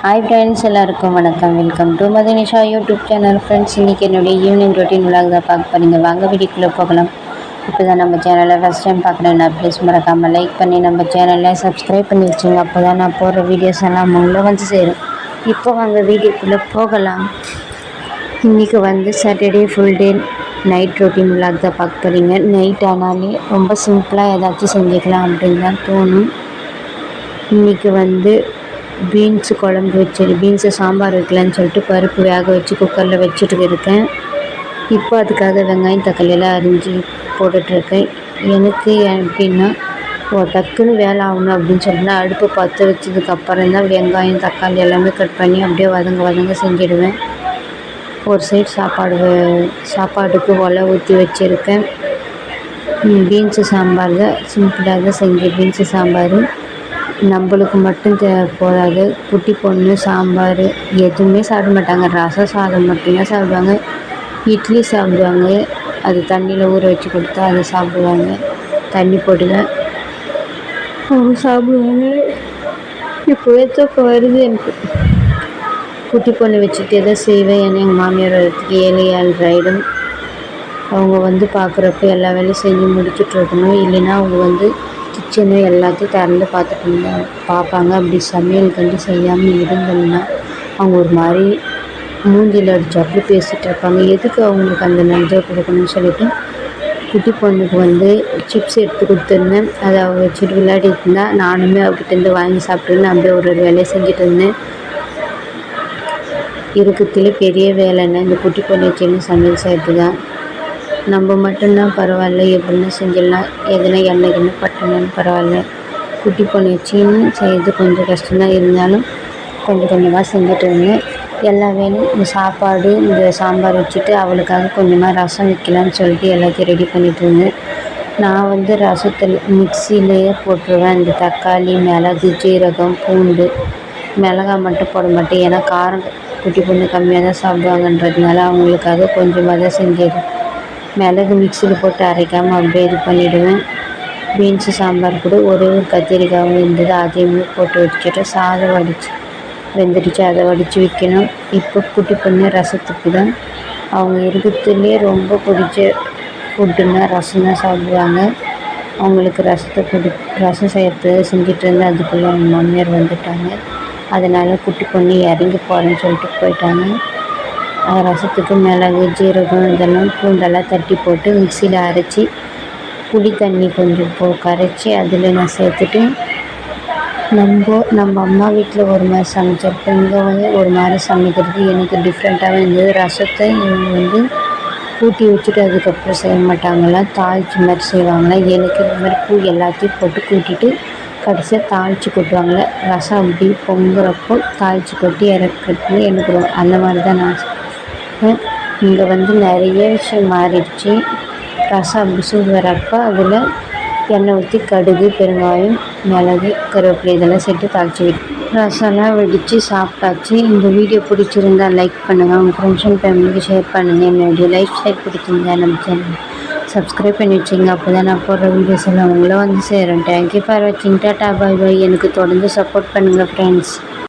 Hi friends எல்லாருக்கும் வணக்கம். Welcome to Madhunisha YouTube channel friends இன்றைக்கி என்னுடைய ஈவினிங் ரொட்டீன் விழாக தான் பார்க்க போகிறீங்க வாங்க வீடியோக்குள்ளே போகலாம். இப்போ தான் நம்ம சேனலை ஃபஸ்ட் டைம் பார்க்குறேன்னா ப்ளீஸ் மறக்காமல் லைக் பண்ணி நம்ம சேனலை சப்ஸ்கிரைப் பண்ணி வச்சுங்க. அப்போ தான் நான் போடுற வீடியோஸ் எல்லாம் உங்களை வந்து சேரும். இப்போ வாங்க வீடியோக்குள்ளே போகலாம். இன்றைக்கி வந்து Saturday full day night routine vlog தான் பார்க்க போகிறீங்க நைட் ஆனாலே ரொம்ப சிம்பிளாக ஏதாச்சும் செஞ்சுக்கலாம் அப்படின்னு தான் தோணும். இன்றைக்கி வந்து பீன்ஸு குழம்பு வச்சு பீன்ஸு சாம்பார் வைக்கலான்னு சொல்லிட்டு பருப்பு வேக வச்சு குக்கரில் வச்சுட்டு இருக்கேன். இப்போ அதுக்காக வெங்காயம் தக்காளியெல்லாம் அரிஞ்சு போட்டுட்ருக்கேன். எனக்கு எப்படின்னா ஓ டக்குன்னு வேலை ஆகணும் அப்படின்னு சொல்லிட்டு அடுப்பு பற்ற வச்சதுக்கப்புறம் தான் வெங்காயம் தக்காளி எல்லாமே கட் பண்ணி அப்படியே வதங்க வதங்க செஞ்சிடுவேன். ஒரு சைடு சாப்பாடு சாப்பாட்டுக்கு சாப்பாடுக்கு ஒலை ஊற்றி வச்சுருக்கேன். பீன்ஸு சாம்பார் தான் சிம்பிளாக தான் செஞ்சேன் பீன்ஸு சாம்பார். நம்மளுக்கு மட்டும் தே போதாது. குட்டி பொண்ணு சாம்பார் எதுவுமே சாப்பிட மாட்டாங்க. ரசம் சாதம் மட்டும்தான் சாப்பிடுவாங்க. இட்லி சாப்பிடுவாங்க. அது தண்ணியில் ஊற வச்சு கொடுத்தா அதை சாப்பிடுவாங்க. தண்ணி போட்டு தான் அவங்க சாப்பிடுவாங்க. இப்போவே தூக்கம் வருது எனக்கு. குட்டி பொண்ணு வச்சுட்டு எதோ செய்வேன். ஏன்னா எங்கள் மாமியார் வரத்துக்கு ஏழு ஏழு ஆகிடும் அவங்க வந்து பார்க்குறப்ப எல்லா வேலையும் செஞ்சு முடிச்சுட்டு இருக்கணும். இல்லைன்னா அவங்க வந்து கிச்சனு எல்லாத்தையும் திறந்து பார்த்துட்டு இருந்தா பார்ப்பாங்க. அப்படி சமையல் கண்டு செய்யாமல் இருந்தோம்னா அவங்க ஒரு மாதிரி மூஞ்சில் அடிச்சாப்புல பேசிகிட்டு இருப்பாங்க. எதுக்கு அவங்களுக்கு அந்த நஞ்சை கொடுக்கணும்னு சொல்லிட்டு குட்டி பொண்ணுக்கு வந்து சிப்ஸ் எடுத்து கொடுத்துருந்தேன். அதை அவள் வச்சுட்டு விளையாடிட்டு இருந்தா நானுமே அவகிட்டேருந்து வாங்கி சாப்பிட்டுன்னு அப்படியே ஒரு ஒரு வேலையை செஞ்சுட்டு இருந்தேன். இருக்கிறதுலே பெரிய வேலைன்னா இந்த குட்டி பொண்ணு வச்சுன்னு சமையல் செய்கிறது தான் நம்ம மட்டும்தான் பரவாயில்ல எப்படின்னா செஞ்சிடலாம். எதுனா எண்ணெய் என்ன பட்டணும்னு பரவாயில்ல. குட்டி பொண்ணு வச்சுன்னு செய்கிறது கொஞ்சம் கஷ்டம்தான். இருந்தாலும் கொஞ்சம் கொஞ்சமாக செஞ்சுட்டு இருந்தேன் எல்லா வேலையும் இந்த சாப்பாடு இந்த சாம்பார் வச்சுட்டு அவளுக்காக கொஞ்சமாக ரசம் வைக்கலான்னு சொல்லிட்டு எல்லாத்தையும் ரெடி பண்ணிட்டு இருந்தேன். நான் வந்து ரசத்தில் மிக்சிலேயே போட்டுருவேன். இந்த தக்காளி மிளகு ஜீரகம் பூண்டு மிளகாய் மட்டும் போட மாட்டேன். ஏன்னா காரம் குட்டி பொண்ணு கம்மியாக தான் சாப்பிடுவாங்கன்றதுனால அவங்களுக்காக கொஞ்சமாக தான் செஞ்சது. மிளகு மிக்சியில் போட்டு அரைக்காமல் அப்படியே இது பண்ணிவிடுவேன் பீன்ஸு சாம்பார் கூட ஒரே ஒரு கத்திரிக்காயும் இருந்தது அதையுமே போட்டு வச்சுட்டு சாதம் வடித்து வெந்துடுச்சு அதை வடித்து வைக்கணும். இப்போ குட்டி பண்ண ரசத்துக்கு தான். அவங்க இருக்கிறதுலே ரொம்ப பிடிச்ச ஃபுட்டுன்னா ரசம் தான் சாப்பிடுவாங்க. அவங்களுக்கு ரசத்தை கொடு ரசம் செய்யறது செஞ்சுட்டு இருந்தேன் அதுக்குள்ளே அவங்க மாமியார் வந்துட்டாங்க. அதனால் குட்டி பொண்ணு இறங்கி போகிறேன்னு சொல்லிட்டு போயிட்டாங்க. அது ரசத்துக்கு மிளகு ஜீரகம் இதெல்லாம் பூண்டெல்லாம் தட்டி போட்டு மிக்சியில் அரைச்சி புளி தண்ணி கொஞ்சம் போ கரைச்சி அதில் நான் சேர்த்துட்டு நம்ம நம்ம அம்மா வீட்டில் ஒரு மாதிரி சமைச்சிருப்போம் இங்கே வந்து ஒரு மாதிரி சமைக்கிறது எனக்கு டிஃப்ரெண்ட்டாகவே இருந்தது. ரசத்தை இவங்க வந்து கூட்டி வச்சுட்டு அதுக்கப்புறம் செய்ய மாட்டாங்களாம் தாளிச்சு மாதிரி செய்வாங்களா? எனக்கு இந்த மாதிரி பூ எல்லாத்தையும் போட்டு கூட்டிட்டு கடைசியாக தாளித்து கொட்டுவாங்களே? ரசம் அப்படி பொங்குறப்போ தாளித்து கொட்டி இறக்கிறது எனக்கு அந்த மாதிரி தான் நான் செய்வேன் இங்கே வந்து நிறைய விஷயம் மாறிடுச்சு. ரசம் அப்படி சூடு வரப்போ அதில் எண்ணெய் ஊற்றி கடுகு பெருங்காயம் மிளகு கருவேப்பிலை இதெல்லாம் சேர்த்து தாளித்து விட்டு ரசம்லாம் வெடித்து சாப்பிட்டாச்சு. இந்த வீடியோ பிடிச்சிருந்தா லைக் பண்ணுங்கள் உங்கள் ஃப்ரெண்ட்ஸ் அண்ட் ஃபேமிலிக்கு ஷேர் பண்ணுங்கள் என்னுடைய லைஃப் ஸ்டைல் பிடிச்சிருந்தா நம்ம சேனல் சப்ஸ்கிரைப் பண்ணி வச்சுங்க அப்போ தான் நான் போடுற வீடியோஸ் எல்லாம் உங்களை வந்து சேரும். தேங்க்யூ ஃபார் வாட்சிங் டாட்டா பாய் பாய் எனக்கு தொடர்ந்து சப்போர்ட் பண்ணுங்கள் ஃப்ரெண்ட்ஸ்